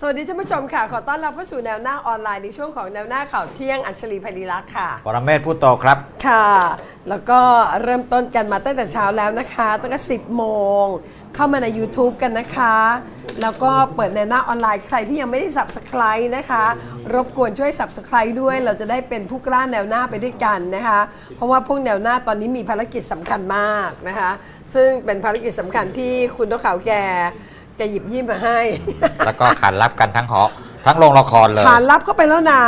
สวัสดีท่านผู้ชมค่ะ ขอต้อนรับเข้าสู่แนวหน้าออนไลน์ในช่วงของแนวหน้าข่าวเที่ยงอัญชลีภัยรีรักษ์ค่ะ ปรเมศพูดโตครับ ค่ะ แล้วก็เริ่มต้นกันมาตั้งแต่เช้าแล้วนะคะตั้งแต่10 โมง เข้ามาใน YouTube กันนะคะ แล้วก็เปิดแนวหน้าออนไลน์ใครที่ยังไม่ได้ Subscribe นะคะ รบกวนช่วย Subscribe ด้วย เราจะได้เป็นผู้กล้าแนวหน้าไปด้วยกันนะคะ เพราะว่าพวกแนวหน้าตอนนี้มีภารกิจสำคัญมากนะคะ ซึ่งเป็นภารกิจสำคัญที่คุณนกเขาวแก แกหยิบยื่นมาให้ แล้วก็ขานรับกันทั้งหอทั้งโรงละครเลย ขานรับเข้าไปแล้วนา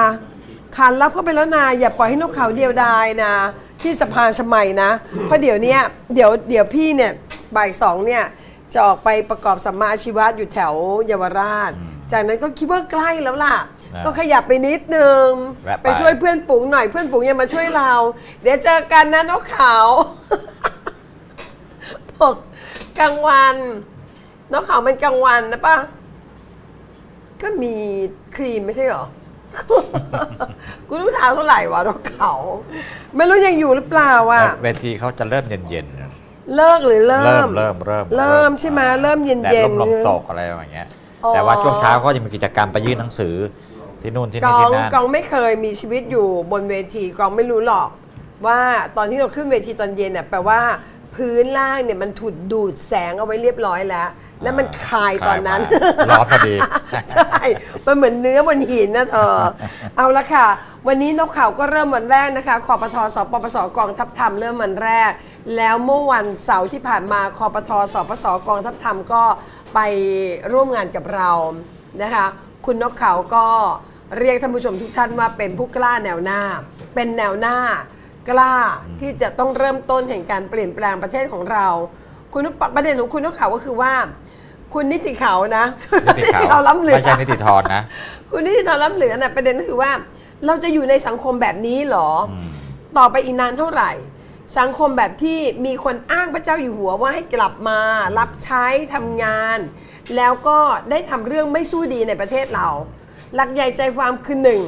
ขานรับเข้าไปแล้วนาอย่าปล่อยให้นกเขาเดียวดายนะ ที่สะพานชมัยนะ เพราะเดี๋ยวเนี้ยเดี๋ยวเดี๋ยวพี่เนี่ยบ่ายสองเนี่ยจะออกไปประกอบสัมมาอาชีวะอยู่แถวเยาวราช จากนั้นก็คิดว่าใกล้แล้วล่ะอ่าก็ขยับไปนิดนึง แวะไป ไปช่วยเพื่อนฝูงหน่อยเพื่อนฝูงยังมาช่วยเรา เดี๋ยวเจอกันนะนกเขา บอกกลางวัน นกเขามันกลางวันนะปะก็มีครีมไม่ใช่เหรอ กูต้องทาเท่าไหร่วะดอกเขา ไม่รู้ยังอยู่หรือเปล่าอะ เวทีเขาจะเริ่มเย็นเลิกหรือเริ่ๆเริ่ม มเริ่มเริ่มเริ่มใช่ไหมเริ่มเย็นแดดเย็นลมลมตกอะไรอย่างเงี้ย อ๋อ แต่ว่าช่วงเช้าก็จะมีกิจกรรมไปยื่นหนังสือ ที่นู่นที่กนี่อที่งนั่น กองไม่เคยมีชีวิตอยู่บนเวทีกองไม่รู้หรอก ว่าตอนที่เราขึ้นเวทีตอนเย็นเนี่ยแปลว่าพื้นล่างเนี่ยมันถูกดูดแสงเอาไว้เรียบร้อยแล้ว แล้วมันคายตอนนั้นคลายมาร้อนพอดี ใช่ มันเหมือนเนื้อบนหินนะเธอ เอาละค่ะ วันนี้นกเขาก็เริ่มวันแรกนะคะคอปทสปปสกองทัพธรรมเริ่มวันแรก แล้วเมื่อวันเสาร์ที่ผ่านมาคอปทสปสกองทัพธรรมก็ไปร่วมงานกับเรานะคะ คุณนกเขาก็เรียกท่านผู้ชมทุกท่านว่าเป็นผู้กล้าแนวหน้า เป็นแนวหน้ากล้าที่จะต้องเริ่มต้นแห่งการเปลี่ยนแปลงประเทศของเราคุณนกประเด็นของคุณนกเขาก็คือว่า คุณนิติเขานะนิติขาวล้ำเหลือไม่ใช่นิติธรนะ คุณนิติธรล้ำเหลือน่ะประเด็นก็คือว่าเราจะอยู่ในสังคมแบบนี้เหรออมต่อไปอีกนานเท่าไหร่ สังคมแบบที่มีคนอ้างพระเจ้าอยู่หัวว่าให้กลับมารับใช้ทำงาน แล้วก็ได้ทำเรื่องไม่สู้ดีในประเทศเรา หลักใหญ่ใจความคือหนึ่ง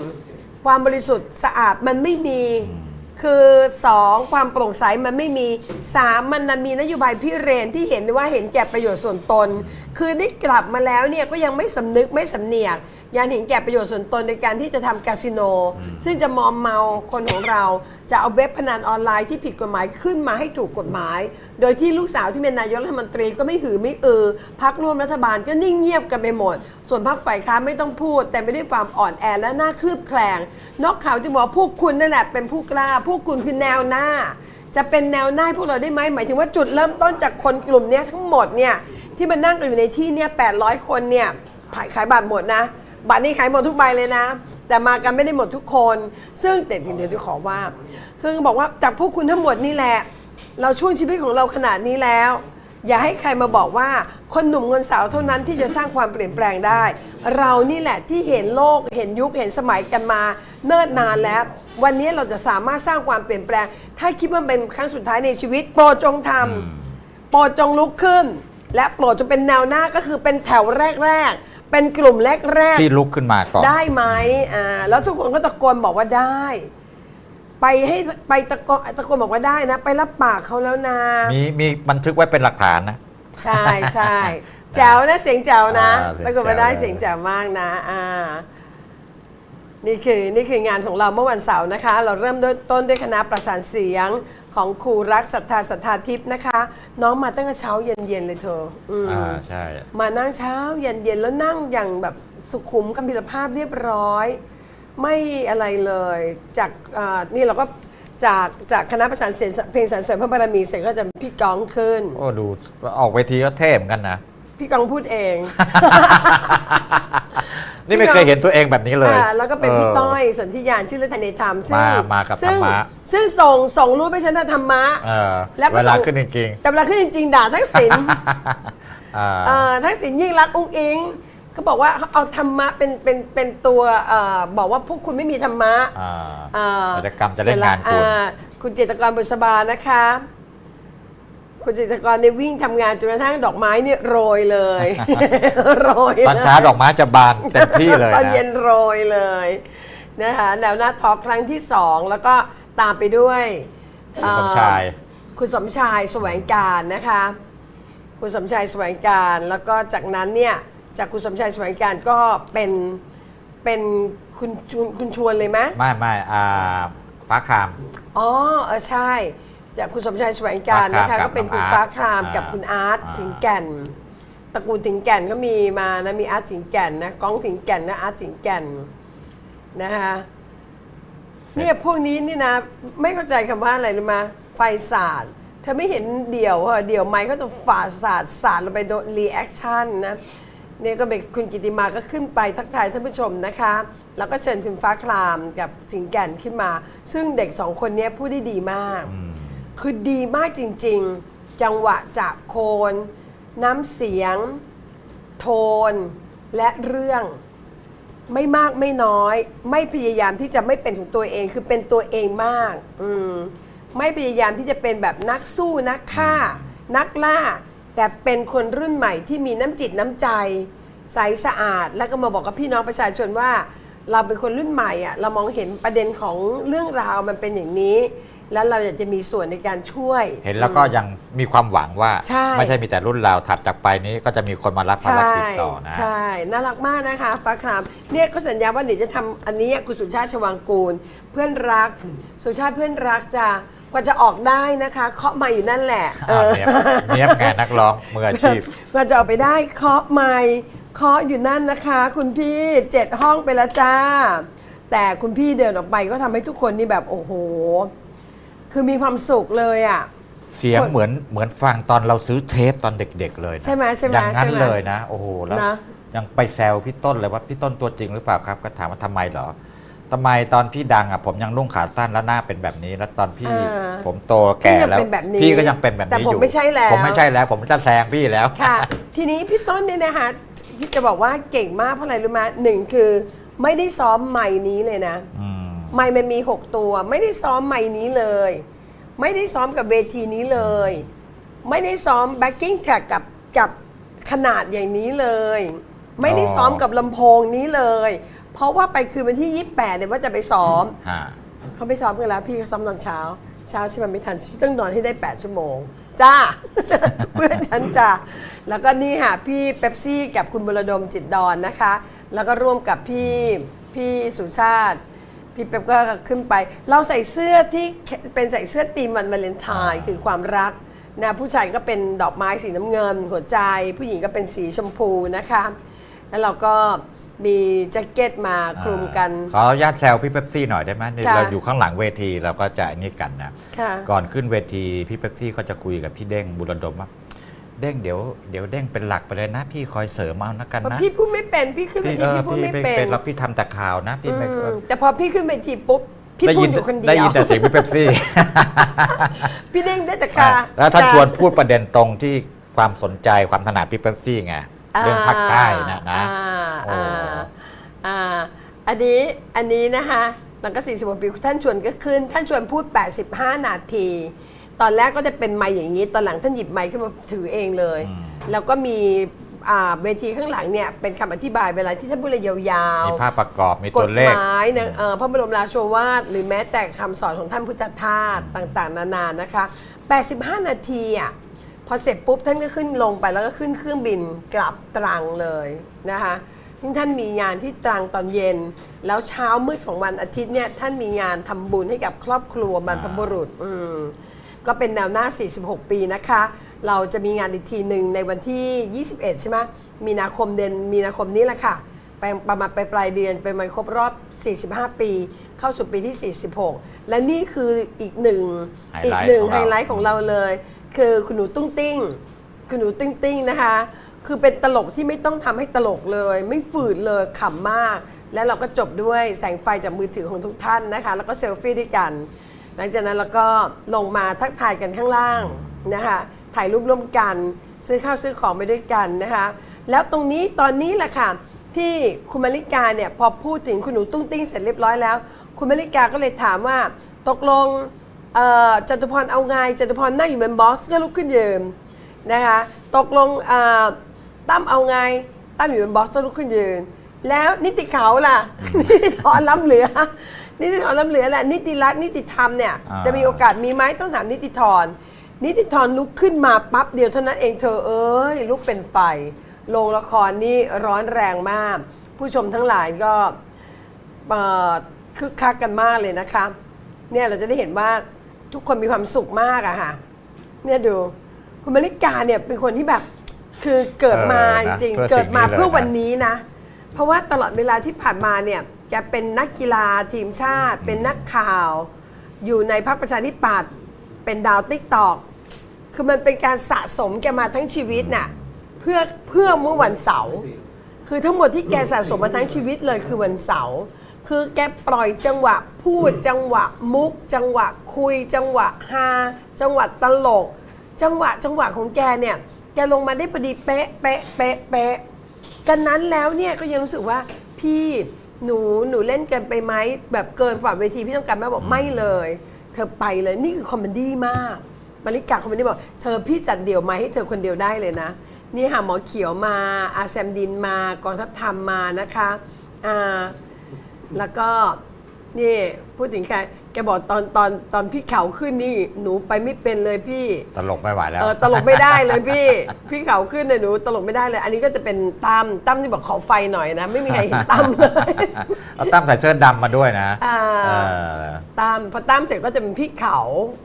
ความบริสุทธิ์สะอาดมันไม่มี คือสองความโปร่งใสมันไม่มีสามมันนมีนโยบายพิเรนที่เห็นว่าเห็นแก่ประโยชน์ส่วนตน คือได้กลับมาแล้วเนี่ยก็ยังไม่สำนึกไม่สำเนียก ยังเห็นแก่ประโยชน์ส่วนตนในการที่จะทำคาสิโน ซึ่งจะมอมเมาคนของเรา จะเอาเว็บพนันออนไลน์ที่ผิดกฎหมายขึ้นมาให้ถูกกฎหมาย โดยที่ลูกสาวที่เป็นนายกรัฐมนตรีก็ไม่หือไม่เออพักร่วมรัฐบาลก็นิ่งเงียบกันไปหมด ส่วนพักฝ่ายค้านไม่ต้องพูด แต่ไม่ด้วยความอ่อนแอและหน้าคลืบแคลงนอกข่าวจึงบอกว่าพวกคุณนั่นแหละเป็นผู้กล้าพวกคุณคือแนวหน้า จะเป็นแนวหน้าให้พวกเราได้ไหมหมายถึงว่าจุดเริ่มต้นจากคนกลุ่มเนี้ยทั้งหมดเนี่ยที่มานั่งกันอยู่ในที่เนี่ย800 คนเนี่ยขายขายบัตรหมดนะ บัตรนี่ขายหมดทุกใบเลยนะ แต่มากันไม่ได้หมดทุกคน ซึ่งแต่จริงๆเดี๋ยวจะขอว่าคือบอกว่าจากพวกคุณทั้งหมดนี่แหละ เราช่วงชีวิตของเราขนาดนี้แล้ว อย่าให้ใครมาบอกว่าคนหนุ่มคนสาวเท่านั้นที่จะสร้างความเปลี่ยนแปลงได้ เรานี่แหละที่เห็นโลกเห็นยุคเห็นสมัยกันมาเนิ่นนานแล้ว วันนี้เราจะสามารถสร้างความเปลี่ยนแปลง ถ้าคิดว่าเป็นครั้งสุดท้ายในชีวิตโปรดจงทำโปรดจงลุกขึ้น และโปรดจงเป็นแนวหน้าก็คือเป็นแถวแรกๆ เป็นกลุ่มแรกที่ลุกขึ้นมาก่อนๆได้ไหมอ่าแล้วทุกคนก็ตะโกนบอกว่าได้ ไปให้ไปตะโกนตะโกนบอกว่าได้นะ ไปรับปากเขาแล้วนะ มีมีบันทึกไว้เป็นหลักฐานนะ ใช่ใช่แจ๋วนะเสียงแจ๋วนะอ่าเสียงตะโกนมาได้แจ๋วเลยเสียงแจ๋วมากนะ อ่า นี่คือนี่คืองานของเราเมื่อวันเสาร์นะคะ เราเริ่มด้วยต้นด้วยคณะประสานเสียงของครูรักศรัทธาศรัทธาทิพย์นะคะ น้องมาตั้งแต่เช้าเย็นๆเลยเธออืมอ่าใช่ มานั่งเช้าเย็นๆแล้วนั่งอย่างแบบสุขุมกำพิรภาพเรียบร้อย ไม่อะไรเลยจากอ่านี่เราก็จากจากคณะประสานเสียงเพลงสรรเสริญพระบารมีเสร็จก็จะพี่ก้องขึ้น โอ้ดูออกเวทีก็เท่เหมือนกันนะ พี่ก้องพูดเอง นี่ไม่เคยเห็นตัวเองแบบนี้เลย อ่าแล้วก็เป็นพี่ออต้อยสนธิยานชื่อเล่นทนายธรรมซึ่งมามากับซึ่งธรรมะ ซึ่งส่งส่งรูปให้ฉันนะธรรมะ เออแล้วก็เวลาส่งขึ้นจริงแต่เวลาขึ้นจริงๆด่าทักษิณๆอ่าเอ่อทักษิณยิ่งรักษณ์อุ้งอิง ก็บอกว่าเอาธรรมะเป็นเป็นเป็นตัวเอ่อบอกว่าพวกคุณไม่มีธรรมะ อ่า เอ่อกิจกรรมจะเล่นงานคุณ เสร็จแล้วอ่าคุณเจตกรบุษบานะคะ คุณเจตกรเนี่ยวิ่งทำงานจนกระทั่งดอกไม้เนี่ยโรยเลย โรยตอนเช้าดอกไม้จะบานเต็มที่เลยตอนนะเย็นโรยเลยนะคะแนวหน้าทอล์กครั้งที่สองแล้วก็ตามไปด้วยคุณสมชายเอ่อคุณสมชายแสวงการนะคะ คุณสมชายแสวงการแล้วก็จากนั้นเนี่ยจากคุณสมชายสมัยการก็เป็นเป็นคุณชวนคุณชวนเลยไหมไม่ไม่อ่าฟ้าคราม อ๋อเออใช่ จากคุณสมชายแสวงการฟ้านะครามคะกับก็เป็นคุณน้องฟ้าอาร์ตครามอ่ากับคุณอาร์ตอ่าถิงแก่นตระกูลถิงแก่นก็มีมานะมีอาร์ตถิงแก่นนะก้องถิงแก่นนะอาร์ตถิงแก่นนะคะเนี่ยพวกนี้นี่นะ ไม่เข้าใจคำว่าอะไรรู้ไหมไฟสาดเธอไม่เห็นเดี่ยวเหรอเดี่ยวไม้เขาจะฝาดสาดสาดลงไปโดนรีแอคชั่นนะเนี่ยก็เป็นคุณกิติมาก็ขึ้นไปทักทายท่านผู้ชมนะคะ แล้วก็เชิญคุณฟ้าครามกับถิงแก่นขึ้นมา ซึ่งเด็กสองคนเนี้พูดได้ดีมาก คือดีมากจริง ๆ จังหวะจากโคน น้ำเสียง โทน และเรื่องไม่มากไม่น้อย ไม่พยายามที่จะไม่เป็นของตัวเองคือเป็นตัวเองมาก อืมไม่พยายามที่จะเป็นแบบนักสู้นักฆ่า นักล่า แต่เป็นคนรุ่นใหม่ที่มีน้ำจิตน้ำใจ ใสสะอาด แล้วก็มาบอกกับพี่น้องประชาชนว่า เราเป็นคนรุ่นใหม่อะเรามองเห็นประเด็นของเรื่องราวมันเป็นอย่างนี้ แล้วเราอยากจะมีส่วนในการช่วย เห็นแล้วก็ยังมีความหวังว่า ใช่ ไม่ใช่มีแต่รุ่นเราถัดจากไปนี้ก็จะมีคนมารับภารใช่กิจต่อนะ ใช่ น่ารักมากนะคะฟ้าครามเนี่ยก็สัญญาว่าเดี๋ยวจะทำอันนี้คุณสุชาติชวังกูล เพื่อนรักสุชาติเพื่อนรักจะกว่าจะออกได้นะคะเคาะมาอยู่นั่นแหละเออ่าอเนียบเนียบไงนักร้องมืออาชีพ กว่าจะออกไปได้เคาะไม่เคาะอยู่นั่นนะคะ คุณพี่เจ็ดห้องไปแล้วจ้า แต่คุณพี่เดินออกไปก็ทำให้ทุกคนนี่แบบโอ้โห คือมีความสุขเลยอะ เสียงเหมือนเหมือนฟังตอนเราซื้อเทปตอนเด็ก ๆ เลยนะใช่ไหมใช่ไหมอย่างนั้นใช่ไหมเลยนะ โอ้โหแล้วนะ ยังไปแซวพี่ต้นเลยว่าพี่ต้นตัวจริงหรือเปล่าครับ ก็ถามว่าทำไมเหรอทำไมตอนพี่ดังอะผมยังนุ่งขาสั้นแล้วหน้าเป็นแบบนี้ แล้วตอนพี่อ่าผมโตแก่แล้ว พี่ยังเป็นแบบนี้พี่ก็ยังเป็นแบบแต่นี้ผมอยู่ไม่ใช่แล้ว ผมไม่ใช่แล้ว ผมจะแซงพี่แล้ว ค่ะ ทีนี้พี่ต้นเนี่ยนะคะที่จะบอกว่าเก่งมากเพราะอะไรรู้ไหมหนึ่งคือไม่ได้ซ้อมไม้นี้เลยนะ อืม ไม้มันมี 6 ตัว ไม่ได้ซ้อมไม้นี้เลย ไม่ได้ซ้อมกับเวทีนี้เลย ไม่ได้ซ้อมแบ็กกิ้งแทร็กกับกับขนาดอย่างนี้เลย ไม่ได้ซ้อมกับลำโพงนี้เลย เพราะว่าไปคืนวันที่ 28เนี่ยว่าจะไปซ้อม ฮะเขาไม่ซ้อมกันแล้วพี่เขาซ้อมตอนเช้า เช้าใช่ไหมไม่ทันฉันต้องนอนให้ได้ 8 ชั่วโมง จ้า เพื่อนฉันจ้าแล้วก็นี่ค่ะ พี่เป๊ปซี่กับคุณบุรดมจิตดอนนะคะ แล้วก็ร่วมกับพี่พี่สุชาติ พี่เป๊ปก็ขึ้นไป เราใส่เสื้อที่เป็นใส่เสื้อตีมวันวาเลนไทน์คือความรักนะผู้ชายก็เป็นดอกไม้สีน้ำเงิน หัวใจ ผู้หญิงก็เป็นสีชมพูนะคะ แล้วเราก็มีแจ็คเก็ตมาคลุมกัน ขออนุญาตแซวพี่เป๊ปซี่หน่อยได้ไหมเนี่ยค่ะเราอยู่ข้างหลังเวทีเราก็จะอันนี้กันนะ ค่ะ ก่อนขึ้นเวทีพี่เป๊ปซี่ก็จะคุยกับพี่เด้งบุรดมว่า เด้งเดี๋ยวเดี๋ยวเด้งเป็นหลักไปเลยนะ พี่คอยเสริมเอานะกันเพราะนะพี่พูดไม่เป็นพี่ขึ้นเวพี่ทีเออพี่พูดพี่ไม่ไม่เป็นเป็นแล้วพี่ทำแต่ข่าวนะพี่ไม่อืมแต่พอพี่ขึ้นเวทีปุ๊บพี่ได้พูยิดนอยู่คนเดียวได้ยินแต่เสียงพี่เป๊ปซี่ พี่เด้งได้แต่อะค่ะแล้วท่านค่ะชวนพูดประเด็นตรงที่ความสนใจความถนัดพี่เป๊ปซี่ไงเรื่องภาคใต้นะนะอ่าโอ้อ่าอ่าอันนี้อันนี้นะคะหลังก็40กว่าปีท่านชวนก็ขึ้น ท่านชวนพูด 85 นาที ตอนแรกก็จะเป็นไมค์อย่างนี้ ตอนหลังท่านหยิบไมค์ขึ้นมาถือเองเลยแล้วก็มีอ่าเวทีข้างหลังเนี่ยเป็นคำอธิบายเวลาที่ท่านพูดอะไรยาวๆมีภาพประกอบมีกตัฎวเลหข มายนะเอ่อพระบรมราโชวาทหรือแม้แต่คำสอนของท่านพุทธทาสต่างๆ นานานะคะ 85 นาทีอะพอเสร็จปุ๊บท่านก็ขึ้นลงไปแล้วก็ขึ้นเครื่องบินกลับตรังเลยนะคะซึ่งท่านมีงานที่ตรังตอนเย็น แล้วเช้ามืดของวันอาทิตย์เนี่ยท่านมีงานทำบุญให้กับครอบครัวบรรพบุรุษอืม ก็เป็นแนวหน้า 46 ปีนะคะ เราจะมีงานอีกทีหนึ่งในวันที่ 21 ใช่ไหมมีนาคมเดือนมีนาคมนี้แหละค่ะไปประมาณไปปลายเดือนเป็นมันครบรอบ 45 ปี เข้าสู่ปีที่ 46 และนี่คืออีกหนึ่งไฮไลท์อีกหนึ่งของไฮเราไลท์ของเราเลย คือคุณหนูตุ้งติ้ง คุณหนูติ้งติ้งนะคะ คือเป็นตลกที่ไม่ต้องทำให้ตลกเลย ไม่ฝืดเลยขำมาก แล้วเราก็จบด้วยแสงไฟจากมือถือของทุกท่านนะคะ แล้วก็เซลฟี่ด้วยกัน หลังจากนั้นเราก็ลงมาทักทายกันข้างล่างนะคะถ่ายรูปร่วมกัน ซื้อข้าวซื้อของไปด้วยกันนะคะแล้วตรงนี้ตอนนี้แหละค่ะที่คุณมาริกาเนี่ยพอพูดถึงคุณหนูตุ้งติ้งเสร็จเรียบร้อยแล้ว คุณมาริกาก็เลยถามว่าตกลงจตุพรเอาไงจตุพรนั่งอยู่เป็นบอสก็ลุกขึ้นยืนนะคะตกลงตั้มเอาไงตั้มอยู่เป็นบอสก็ลุกขึ้นยืน แล้วนิติเขาล่ะนิติธรล้ำเหลือ นิติธรล้ำเหลือแหละนิติรัฐนิติธรรมเนี่ยอ่า จะมีโอกาสมีไหมต้องถามนิติธรนิติธรลุกขึ้นมาปั๊บเดียวเท่านั้นเองเธอเอ้ยลุกเป็นไฟโรงละครนี่ร้อนแรงมาก ผู้ชมทั้งหลายก็เอ่อคึกคักกันมากเลยนะคะเนี่ยเราจะได้เห็นว่าทุกคนมีความสุขมากอะค่ะเนี่ยดูคุณมาริกาเนี่ยเป็นคนที่แบบคือเกิดมาเออจนะริงเพื่อๆเกิดมาสิ่งนี้เลยเพื่อวันนะนี้นะ เพราะว่าตลอดเวลาที่ผ่านมาเนี่ย แกเป็นนักกีฬาทีมชาติ เป็นนักข่าว อยู่ในพรรคประชาธิปัตย์เป็นดาวติ๊กตอกคือมันเป็นการสะสมแกมาทั้งชีวิตน่ะเพื่อเพื่อเมื่อวันเสาร์คือทั้งหมดที่แกสะสมมาทั้งชีวิตเลยคือวันเสาร์คือแกปล่อยจังหวะพูดจังหวะมุก จังหวะคุย จังหวะฮาจังหวะตลก จังหวะจังหวะของแกเนี่ยแกลงมาได้พอดีเป๊ะเป๊ะเป๊ะเป๊ะกันนั้นแล้วเนี่ยก็ยังรู้สึกว่าพี่ หนูหนูเล่นเกันไปไหมแบบเกินกว่าเวทีพี่ต้องการแม่บอกไม่เลย เธอไปเลยนี่คือคอมเมดี้มากมาริกาคอมเมดี้บอกเธอพี่จัดเดี่ยวมาให้เธอคนเดียวได้เลยนะ นี่หาหมอเขียวมาอาแซมดินมากองทัพธรรมมานะคะอ่าแล้วก็ นี่พูดถึงใครแกบอกตอนตอนตอนพี่เขาขึ้นนี่หนูไปไม่เป็นเลยพี่ ตลกไม่ไหวแล้ว เออตลกไม่ได้เลยพี่ พี่เขาขึ้นเลยหนูตลกไม่ได้เลย อันนี้ก็จะเป็นตั้มตั้มที่บอกขอไฟหน่อยนะ ไม่มีใครเห็นตั้มเลยเอาตั้มใส่เสื้อดำมาด้วยนะอ่าเออตั้มพอตั้มเสร็จก็จะเป็นพี่เขา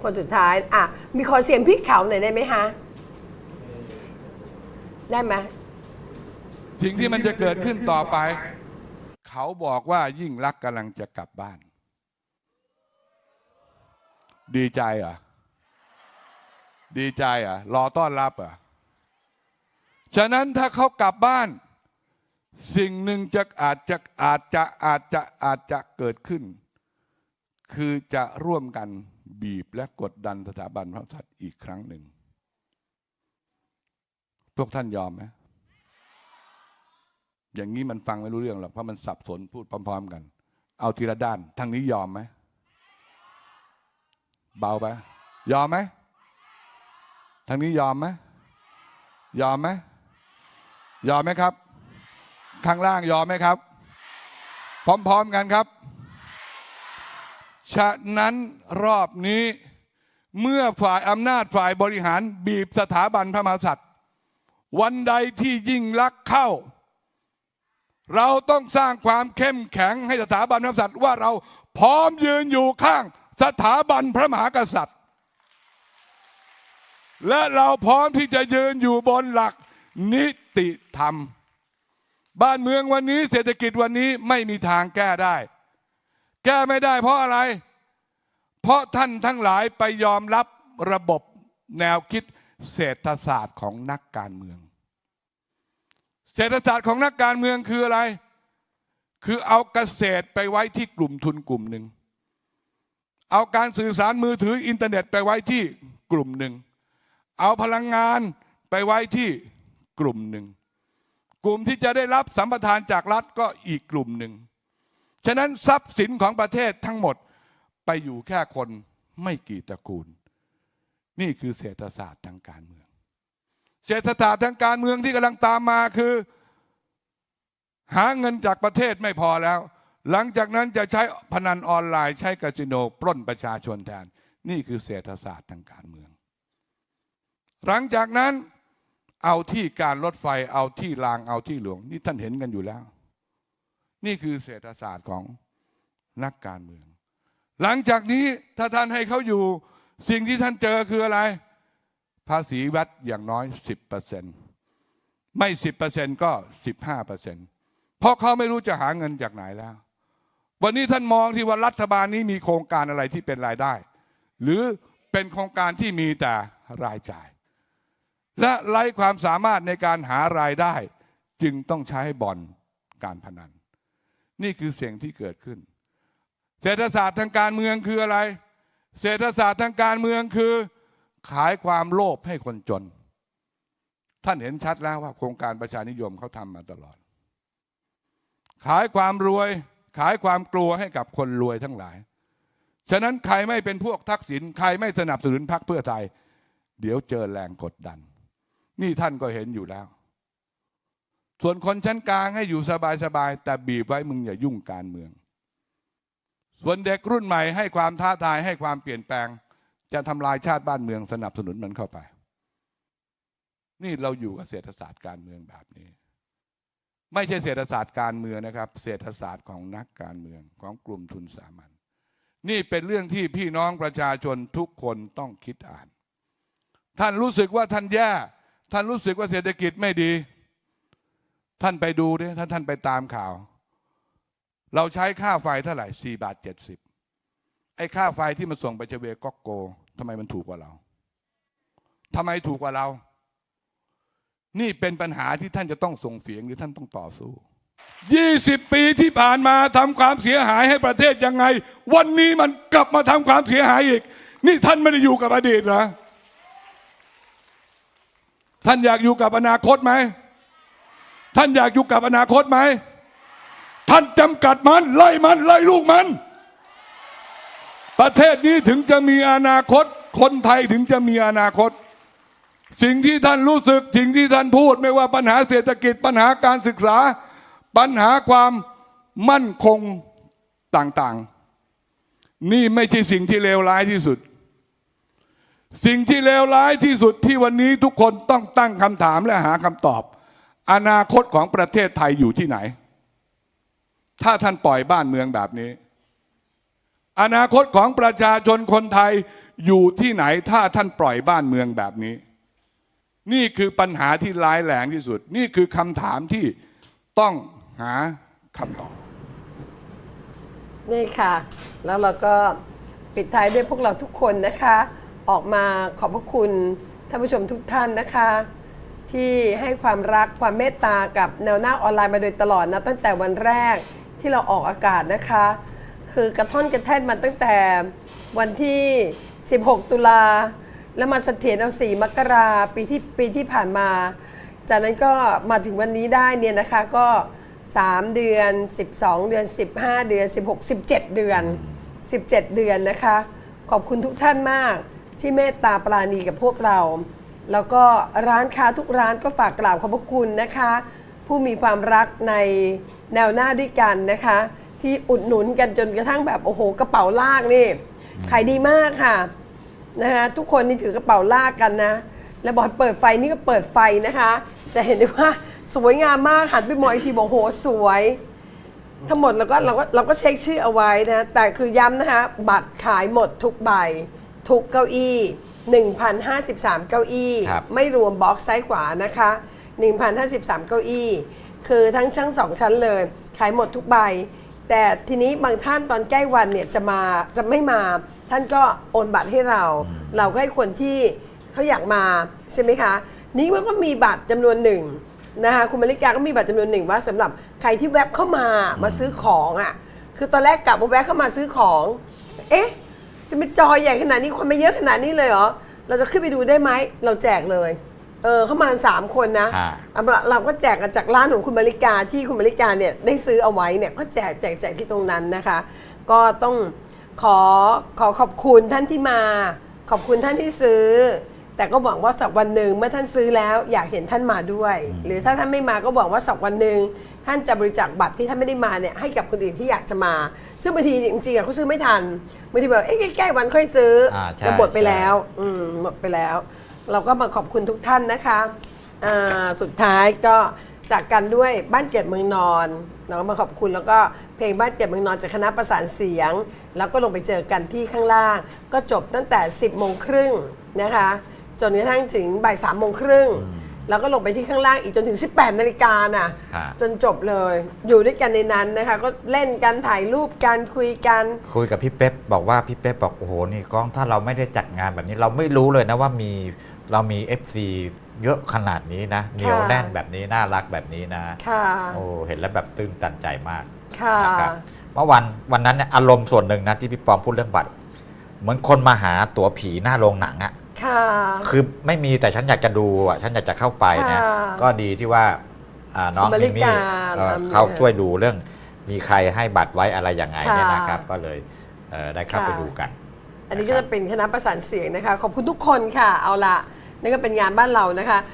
คนสุดท้ายอะมีขอเสียงพี่เขาหน่อยได้ไหมฮะได้ไหมสิ่งที่มันจะเกิดขึ้นต่อไป เขาบอกว่ายิ่งรักกำลังจะกลับบ้าน ดีใจเหรอะดีใจเหรอะรอต้อนรับเหรอะฉะนั้นถ้าเขากลับบ้าน สิ่งหนึ่งจะอาจจะอาจจะอาจจะอาจจะเกิดขึ้น คือจะร่วมกันบีบและกดดันสถาบันพระมหากษัตริย์อีกครั้งหนึ่ง พวกท่านยอมไหม อย่างนี้มันฟังไม่รู้เรื่องหรอกเพราะมันสับสนพูดพร้อม ๆ กัน เอาทีละด้านทางนี้ยอมไหมเบาไปยอมไหมทางนี้ยอมไหมยอมไหมยอมไหมครับ ข้างล่างยอมไหมครับ พร้อม ๆกันครับ ฉะนั้นรอบนี้เมื่อฝ่ายอำนาจฝ่ายบริหารบีบสถาบันพระมหากษัตริย์ วันใดที่ยิ่งลักเข้า เราต้องสร้างความเข้มแข็งให้สถาบันพระมหากษัตริย์ว่าเราพร้อมยืนอยู่ข้างสถาบันพระมหากษัตริย์ และเราพร้อมที่จะยืนอยู่บนหลักนิติธรรม บ้านเมืองวันนี้เศรษฐกิจวันนี้ไม่มีทางแก้ได้ แก้ไม่ได้เพราะอะไร เพราะท่านทั้งหลายไปยอมรับระบบแนวคิดเศรษฐศาสตร์ของนักการเมือง เศรษฐศาสตร์ของนักการเมืองคืออะไร คือเอาเกษตรไปไว้ที่กลุ่มทุนกลุ่มหนึ่ง เอาการสื่อสารมือถืออินเทอร์เน็ตไปไว้ที่กลุ่มหนึ่ง เอาพลังงานไปไว้ที่กลุ่มหนึ่ง กลุ่มที่จะได้รับสัมปทานจากรัฐก็อีกกลุ่มหนึ่ง ฉะนั้นทรัพย์สินของประเทศทั้งหมดไปอยู่แค่คนไม่กี่ตระกูล นี่คือเศรษฐศาสตร์ทางการเมือง เศรษฐศาสตร์ทางการเมืองที่กำลังตามมาคือ หาเงินจากประเทศไม่พอแล้ว หลังจากนั้นจะใช้พนันออนไลน์ใช้คาสิโนปล้นประชาชนแทน นี่คือเศรษฐศาสตร์ทางการเมือง หลังจากนั้นเอาที่การรถไฟเอาที่รางเอาที่หลวง นี่ท่านเห็นกันอยู่แล้ว นี่คือเศรษฐศาสตร์ของนักการเมือง หลังจากนี้ถ้าท่านให้เขาอยู่สิ่งที่ท่านเจอคืออะไร ภาษีวัดอย่างน้อย 10%ไม่ 10%ก็ 15%เพราะเขาไม่รู้จะหาเงินจากไหนแล้ว วันนี้ท่านมองที่ว่ารัฐบาลนี้มีโครงการอะไรที่เป็นรายได้ หรือเป็นโครงการที่มีแต่รายจ่าย และไร้ความสามารถในการหารายได้ จึงต้องใช้บ่อนการพนัน นี่คือเสียงที่เกิดขึ้น เศรษฐศาสตร์ทางการเมืองคืออะไร เศรษฐศาสตร์ทางการเมืองคือ ขายความโลภให้คนจน ท่านเห็นชัดแล้วว่า โครงการประชานิยมเขาทำมาตลอด ขายความรวย ขายความกลัวให้กับคนรวยทั้งหลาย ฉะนั้นใครไม่เป็นพวกทักษิณใครไม่สนับสนุนพรรคเพื่อไทย เดี๋ยวเจอแรงกดดัน นี่ท่านก็เห็นอยู่แล้ว ส่วนคนชั้นกลางให้อยู่สบายๆแต่บีบไว้มึงอย่ายุ่งการเมือง ส่วนเด็กรุ่นใหม่ให้ความท้าทายให้ความเปลี่ยนแปลง จะทำลายชาติบ้านเมืองสนับสนุนมันเข้าไป นี่เราอยู่กับเศรษฐศาสตร์การเมืองแบบนี้ ไม่ใช่เศรษฐศาสตร์การเมืองนะครับ เศรษฐศาสตร์ของนักการเมืองของกลุ่มทุนสามัญนี่เป็นเรื่องที่พี่น้องประชาชนทุกคนต้องคิดอ่าน ท่านรู้สึกว่าท่านแย่ ท่านรู้สึกว่าเศรษฐกิจไม่ดี ท่านไปดูดิถ้านท่านไปตามข่าว เราใช้ค่าไฟเท่าไหร่สี่บาทเจ็ดสิบ ไอ้ค่าไฟที่มันส่งไปเชเวก็โกทำไมมันถูกกว่าเราทำไมถูกกว่าเรา นี่เป็นปัญหาที่ท่านจะต้องส่งเสียงหรือท่านต้องต่อสู้ 20 ปีที่ผ่านมาทำความเสียหายให้ประเทศยังไง วันนี้มันกลับมาทำความเสียหายอีก นี่ท่านไม่ได้อยู่กับอดีตเหรอ ท่านอยากอยู่กับอนาคตไหม ท่านอยากอยู่กับอนาคตไหม ท่านจำกัดมันไล่มันไล่ลูกมัน ประเทศนี้ถึงจะมีอนาคต คนไทยถึงจะมีอนาคต สิ่งที่ท่านรู้สึกสิ่งที่ท่านพูด ไม่ว่าปัญหาเศรษฐกิจปัญหาการศึกษา ปัญหาความมั่นคงต่างๆ นี่ไม่ใช่สิ่งที่เลวร้ายที่สุด สิ่งที่เลวร้ายที่สุดที่วันนี้ทุกคนต้องตั้งคำถามและหาคำตอบ อนาคตของประเทศไทยอยู่ที่ไหน ถ้าท่านปล่อยบ้านเมืองแบบนี้ อนาคตของประชาชนคนไทยอยู่ที่ไหนถ้าท่านปล่อยบ้านเมืองแบบนี้ นี่คือปัญหาที่ร้ายแรงที่สุด นี่คือคำถามที่ต้องหาคำตอบ นี่ค่ะ แล้วเราก็ปิดท้ายด้วยพวกเราทุกคนนะคะ ออกมาขอบพระคุณท่านผู้ชมทุกท่านนะคะ ที่ให้ความรักความเมตตากับแนวหน้าออนไลน์มาโดยตลอดนะตั้งแต่วันแรกที่เราออกอากาศนะคะ คือกระท่อนกระแท่นมาตั้งแต่วันที่ 16 ตุลา แล้วมาเสถียรเอา4มกราปีที่ปีที่ผ่านมา จากนั้นก็มาถึงวันนี้ได้เนี่ยนะคะก็ 3 เดือน 12 เดือน 15 เดือน 16 17 เดือน 17 เดือนนะคะ ขอบคุณทุกท่านมากที่เมตตาปราณีกับพวกเรา แล้วก็ร้านค้าทุกร้านก็ฝากกราบขอบพระคุณนะคะ ผู้มีความรักในแนวหน้าด้วยกันนะคะ ที่อุดหนุนกันจนกระทั่งแบบโอ้โหกระเป๋าลากนี่ขายดีมากค่ะนะคะทุกคนนี่ถือกระเป๋าลากกันนะ แล้วบอกให้เปิดไฟนี่ก็เปิดไฟนะคะ จะเห็นได้ว่าสวยงามมากหันไปมองอีกทีบอกโหสวย ทั้งหมดเราก็เราก็เราก็เช็คชื่อเอาไว้นะ แต่คือย้ำนะคะบัตรขายหมดทุกใบ ทุกเก้าอี้ 1,053 เก้าอี้ ครับ ไม่รวมบล็อกซ้ายขวานะคะ 1,053 เก้าอี้ คือทั้งชั้นสองชั้นเลย ขายหมดทุกใบ แต่ทีนี้บางท่านตอนใกล้วันเนี่ยจะมาจะไม่มา ท่านก็โอนบัตรให้เรา เราก็ให้คนที่เขาอยากมาใช่ไหมคะ นี่มันก็มีบัตรจำนวนหนึ่งนะคะคุณมาริกาก็มีบัตรจำนวนหนึ่งว่าสำหรับใครที่แวบเข้ามามาซื้อของอะ คือตอนแรกกลับมาแวะเข้ามาซื้อของ เอ๊ะ จะเป็นจอใหญ่ขนาดนี้คนมาเยอะขนาดนี้เลยเหรอเราจะขึ้นไปดูได้ไหมเราแจกเลย เออเข้ามาสามคนนะฮะเอาละเราก็แจกกันจากร้านของคุณมาริกาที่คุณมาริกาเนี่ยได้ซื้อเอาไว้เนี่ยก็แจกแจกแจกที่ตรงนั้นนะคะ ก็ต้องขอขอขอบคุณท่านที่มา ขอบคุณท่านที่ซื้อ แต่ก็หวังว่าสักวันหนึ่งเมื่อท่านซื้อแล้วอยากเห็นท่านมาด้วย หรือถ้าท่านไม่มาก็หวังว่าสักวันหนึ่งท่านจะบริจาคบัตรที่ท่านไม่ได้มาเนี่ยให้กับคนอื่นที่อยากจะมา ซึ่งบางทีจริงๆอะเขาซื้อไม่ทันบางทีแบบเอ๊ะใกล้ๆวันค่อยซื้ออาใช่ แต่หมดไปใช่แล้ว อืมหมดไปแล้ว เราก็มาขอบคุณทุกท่านนะคะอ่าสุดท้ายก็จากกันด้วยบ้านเกิดเมืองนอนเราก็มาขอบคุณแล้วก็เพลงบ้านเกิดเมืองนอนจากคณะประสานเสียง แล้วก็ลงไปเจอกันที่ข้างล่าง ก็จบตั้งแต่ 10โมงครึ่งนะคะจนกระทั่งถึงบ่ายสามโมงครึ่งแล้วก็ลงไปที่ข้างล่างอีกจนถึง 18นาฬิกาน่ะฮะจนจบเลย อยู่ด้วยกันในนั้นนะคะ ก็เล่นกันถ่ายรูปกันคุยกัน คุยกับพี่เป๊ปบอกว่าพี่เป๊ปบอกโอ้โหนี่กล้องถ้าเราไม่ได้จัดงานแบบนี้เราไม่รู้เลยนะว่ามี เรามี FC เยอะขนาดนี้นะเหนียวแน่นแบบนี้น่ารักแบบนี้นะค่ะโอ้เห็นแล้วแบบตื้นตันใจมากค่ะนะครับเมื่อวันวันนั้นเนี่ยอารมณ์ส่วนหนึ่งนะที่พี่ปอมพูดเรื่องบัตร เหมือนคนมาหาตั๋วผีหน้าโรงหนังอะค่ะคือไม่มีแต่ฉันอยากจะดูอะฉันอยากจะเข้าไปนะค่ะก็ดีที่ว่าอ่าน้องคุณมมิริมี่กาเอ่อทำเขาช่วยดูเรื่องมีใครให้บัตรไว้อะไรอย่างไงเนี่ยค่ะนะครับ ก็เลยเอ่อได้เข้าไปค่ะดูกัน อันนี้ก็จะเป็นคณะประสานเสียงนะคะ ขอบคุณทุกคนค่ะเอาละ นี่ก็เป็นงานบ้านเรานะคะ